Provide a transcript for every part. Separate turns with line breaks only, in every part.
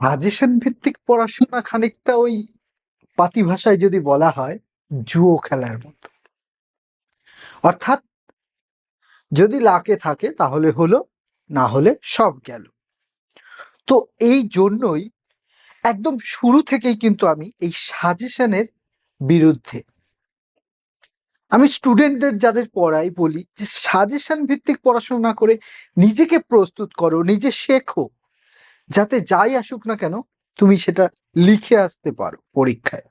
Suggestion ভিত্তিক পড়াশোনা খানিকটা ওই পাতি ভাষায় যদি বলা হয়, জুয়ো খেলার মতো। অর্থাৎ যদি লাকে থাকে তাহলে হলো, না হলে সব গেল। তো এই জন্যই একদম শুরু থেকেই কিন্তু আমি এই সাজেশনের বিরুদ্ধে। আমি স্টুডেন্টদের যাদের পড়াই বলি, যে সাজেশন ভিত্তিক পড়াশোনা করে নিজেকে প্রস্তুত করো, নিজে শেখো। যাতে যাই আসুক না কেন, তুমি সেটা লিখে আসতে পারো পরীক্ষায়।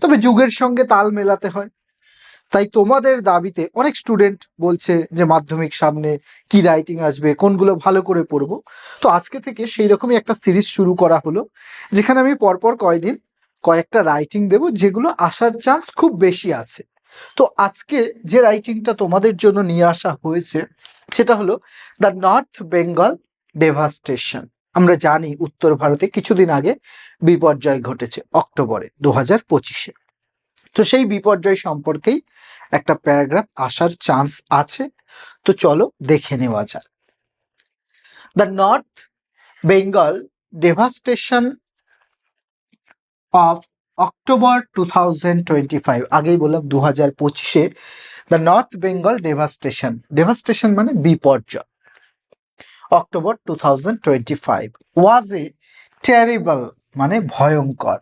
তবে যুগের সঙ্গে তাল মেলাতে হয়। তাই তোমাদের দাবিতে অনেক স্টুডেন্ট বলছে যে মাধ্যমিক সামনে কি রাইটিং আসবে, কোনগুলো ভালো করে পড়ব। তো আজকে থেকে সেই রকমই একটা সিরিজ শুরু করা হলো, যেখানে আমি পরপর কয়দিন কয়েকটা রাইটিং দেব, যেগুলো আসার চান্স খুব বেশি আছে। তো আজকে যে রাইটিংটা তোমাদের জন্য নিয়ে আসা হয়েছে, সেটা হলো দ্য নর্থ বেঙ্গল ডেভাস্টেশন আমরা জানি উত্তর ভারতে কিছুদিন আগে বিপর্যয় ঘটেছে, অক্টোবরে দু হাজার পঁচিশে। তো সেই বিপর্যয় সম্পর্কেই একটা প্যারাগ্রাফ আসার চান্স আছে। তো চলো দেখে নেওয়া যাক। The North Bengal devastation of October two thousand twenty five আগেই বললাম দু হাজার পঁচিশে, the North Bengal devastation devastation মানে বিপর্যয়। October two thousand twenty five was a terrible মানে ভয়ঙ্কর।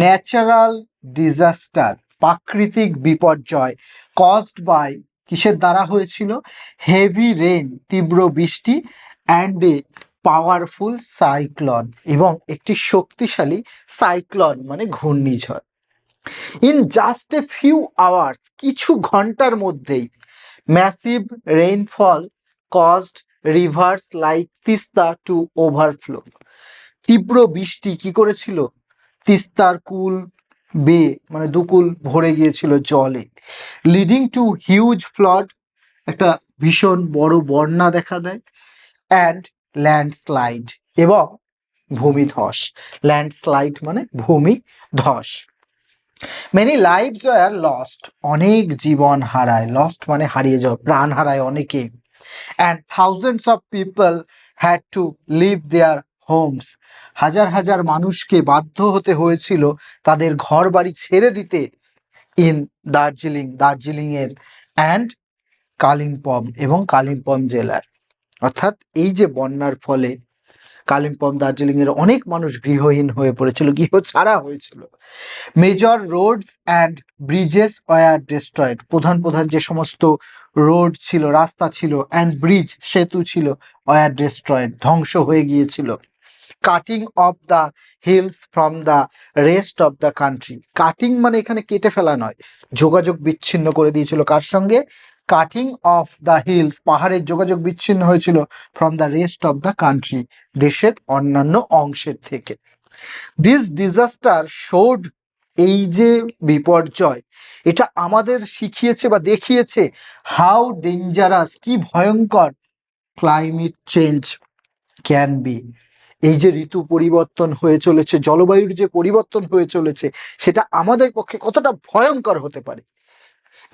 ন্যাচারাল ডিজাস্টার প্রাকৃতিক বিপর্যয় কজড বাই কিসের দ্বারা হয়েছিল? হেভি রেন তীব্র বৃষ্টি অ্যান্ড এ পাওয়ারফুল সাইক্লন এবং একটি শক্তিশালী সাইক্লন মানে ঘূর্ণিঝড়। In just a few hours কিছু ঘণ্টার মধ্যেই massive rainfall caused rivers like Teesta to overflow তীব্র বৃষ্টি কি করেছিল? তিস্তার কুল বে মানে দুকুল ভরে গিয়েছিল জলে। লিডিং টু হিউজ ফ্লড একটা ভীষণ বড় বন্যা দেখা দেয়। অ্যান্ড ল্যান্ডস্লাইড এবং ভূমিধস ল্যান্ডস্লাইড মানে ভূমি ধস। মেনি লাইভস আর লস্ট অনেক জীবন হারায়। লস্ট মানে হারিয়ে যাওয়া, প্রাণ হারায় অনেকে। And thousands of people had to leave their homes হাজার হাজার মানুষকে বাধ্য হতে হয়েছিল তাদের ঘর বাড়ি ছেড়ে দিতে ইন দার্জিলিং দার্জিলিংয়ের অ্যান্ড কালিম্পং এবং কালিম্পং জেলার। অর্থাৎ এই যে বন্যার ফলে কালিম্পং দার্জিলিং এর অনেক মানুষ গৃহহীন হয়ে পড়েছিল, গৃহ ছাড়া হয়েছিল। Major roads and bridges were destroyed প্রধান প্রধান যে সমস্ত রোড ছিল, রাস্তা ছিল অ্যান্ড ব্রিজ সেতু ছিল ওয়ার ডেস্ট্রয়েড ধ্বংস হয়ে গিয়েছিল। Cutting off the hills from the rest of the country cutting মানে এখানে কেটে ফেলা নয়। যোগাযোগ বিচ্ছিন্ন করে দিয়েছিল কার সঙ্গে? কাটিং অফ দ্য হিলস পাহাড়ের যোগাযোগ বিচ্ছিন্ন হয়েছিল from the rest of the country, দেশের অন্যান্য অংশের থেকে। দিস ডিজাস্টার শোড এই যে বিপর্যয়, এটা আমাদের শিখিয়েছে বা দেখিয়েছে হাউ ডেঞ্জারাস কি ভয়ঙ্কর ক্লাইমেট চেঞ্জ ক্যান বি এই যে ঋতু পরিবর্তন হয়ে চলেছে, জলবায়ুর যে পরিবর্তন হয়ে চলেছে, সেটা আমাদের পক্ষে কতটা ভয়ঙ্কর হতে পারে।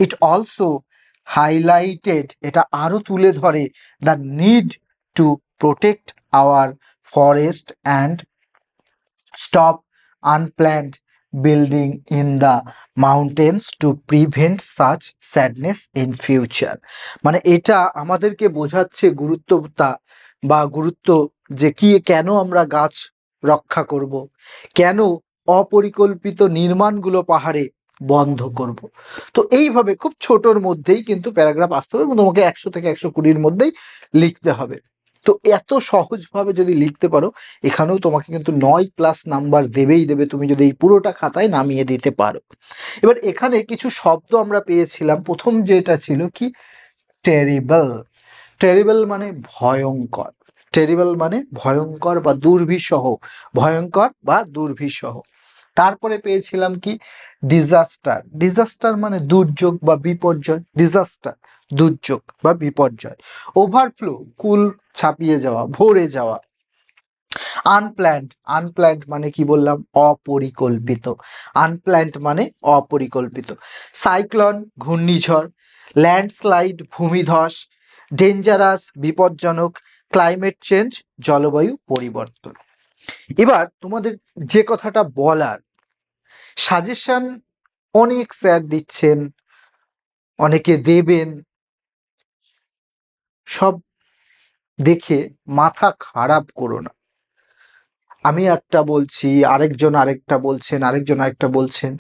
ইট অলসো হাইলাইটেড এটা আরও তুলে ধরে the need to protect our forest and stop unplanned building in the mountains to prevent such sadness in future মানে এটা আমাদেরকে বোঝাচ্ছে গুরুত্বতা বা গুরুত্ব যে কি, কেন আমরা গাছ রক্ষা করব? কেন অপরিকল্পিত নির্মাণগুলো পাহাড়ে বন্ধ করব। তো এইভাবে খুব ছোটর মধ্যেই কিন্তু প্যারাগ্রাফ আসতে হবে এবং তোমাকে একশো থেকে একশো কুড়ির মধ্যেই লিখতে হবে। তো এত সহজভাবে যদি লিখতে পারো, এখানেও তোমাকে কিন্তু নয় প্লাস নাম্বার দেবেই দেবে, তুমি যদি এই পুরোটা খাতায় নামিয়ে দিতে পারো। এবার এখানে কিছু শব্দ আমরা পেয়েছিলাম। প্রথম যেটা ছিল কি? টেরিবল টেরিবল মানে ভয়ঙ্কর। টেরিবল মানে ভয়ঙ্কর বা দুর্বিষহ। ভয়ঙ্কর বা দুর্বিষহ। তারপরে পেয়েছিলাম কি? ডিজাস্টার ডিজাস্টার মানে দুর্যোগ বা বিপর্যয়। ডিজাস্টার দুর্যোগ বা বিপর্যয়। ওভারফ্লো কুল ছাপিয়ে যাওয়া, ভরে যাওয়া। আনপ্ল্যান্ড আনপ্ল্যান্ড মানে কি বললাম? অপরিকল্পিত। আনপ্ল্যান্ড মানে অপরিকল্পিত। সাইক্লন ঘূর্ণিঝড়। ল্যান্ডস্লাইড ভূমিধস। ডেঞ্জারাস বিপজ্জনক। ক্লাইমেট চেঞ্জ জলবায়ু পরিবর্তন। এবার তোমাদের যে কথাটা বলার সাজেশন অনেক স্যার দিচ্ছেন, অনেকে দেবেন, সব দেখে মাথা খারাপ করো না। আমি একটা বলছি, আরেকজন আরেকটা বলছেন, আরেকজন আরেকটা বলছেন।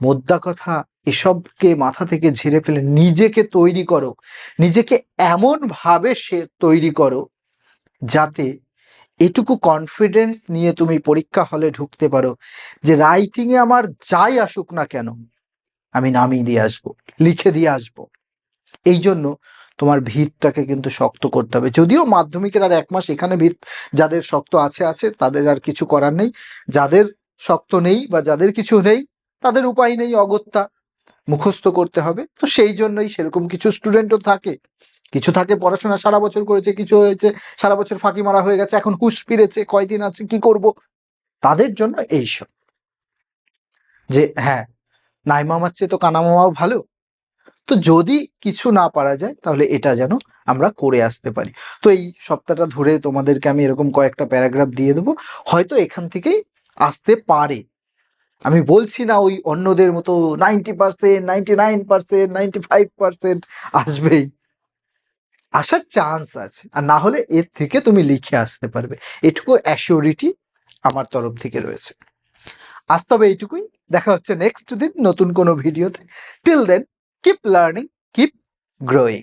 মোদ্দা কথা, এসবকে মাথা থেকে ঝেড়ে ফেলে, নিজেকে তৈরি করো। নিজেকে এমন ভাবে সে তৈরি করো, যাতে এটুকু কনফিডেন্স নিয়ে তুমি পরীক্ষা হলে ঢুকতে পারো যে রাইটিংয়ে আমার যাই আসুক না কেন, আমি নামিয়ে দিয়ে আসব, লিখে দিয়ে আসব। এই জন্য তোমার ভিতটাকে কিন্তু শক্ত করতে হবে। যদিও মাধ্যমিকের আর এক মাস এখানে ভিত যাদের শক্ত আছে আছে, তাদের আর কিছু করার নেই। যাদের শক্ত নেই বা যাদের কিছু নেই, তাদের উপায় নেই, অগত্যা মুখস্থ করতে হবে। তো সেই জন্যই সেরকম কিছু স্টুডেন্টও থাকে। কিছু থাকে, পড়াশোনা সারা বছর করেছে, কিছু হয়েছে, সারা বছর ফাঁকি মারা হয়ে গেছে, এখন হুশ ফিরেছে, কয়দিন আছে, কি করব? তাদের জন্য এইসব। যে হ্যাঁ নাই মামার চেয়ে তো কানা মামাও ভালো। তো যদি কিছু না পারা যায়, তাহলে এটা যেন আমরা করে আসতে পারি। তো এই সপ্তাহটা ধরে তোমাদেরকে আমি এরকম কয়েকটা প্যারাগ্রাফ দিয়ে দেবো। হয়তো এখান থেকেই আসতে পারে। আমি বলছি না ওই অন্যদের মতো ninety percent, ninety nine percent, ninety five percent আসবেই। আসার চান্স আছে। আর না হলে এর থেকে তুমি লিখে আসতে পারবে। এটুকু অ্যাসিওরিটি আমার তরফ থেকে রয়েছে। আজ তবে এইটুকুই। দেখা হচ্ছে নেক্সট দিন নতুন কোনো ভিডিওতে। Till then keep learning keep growing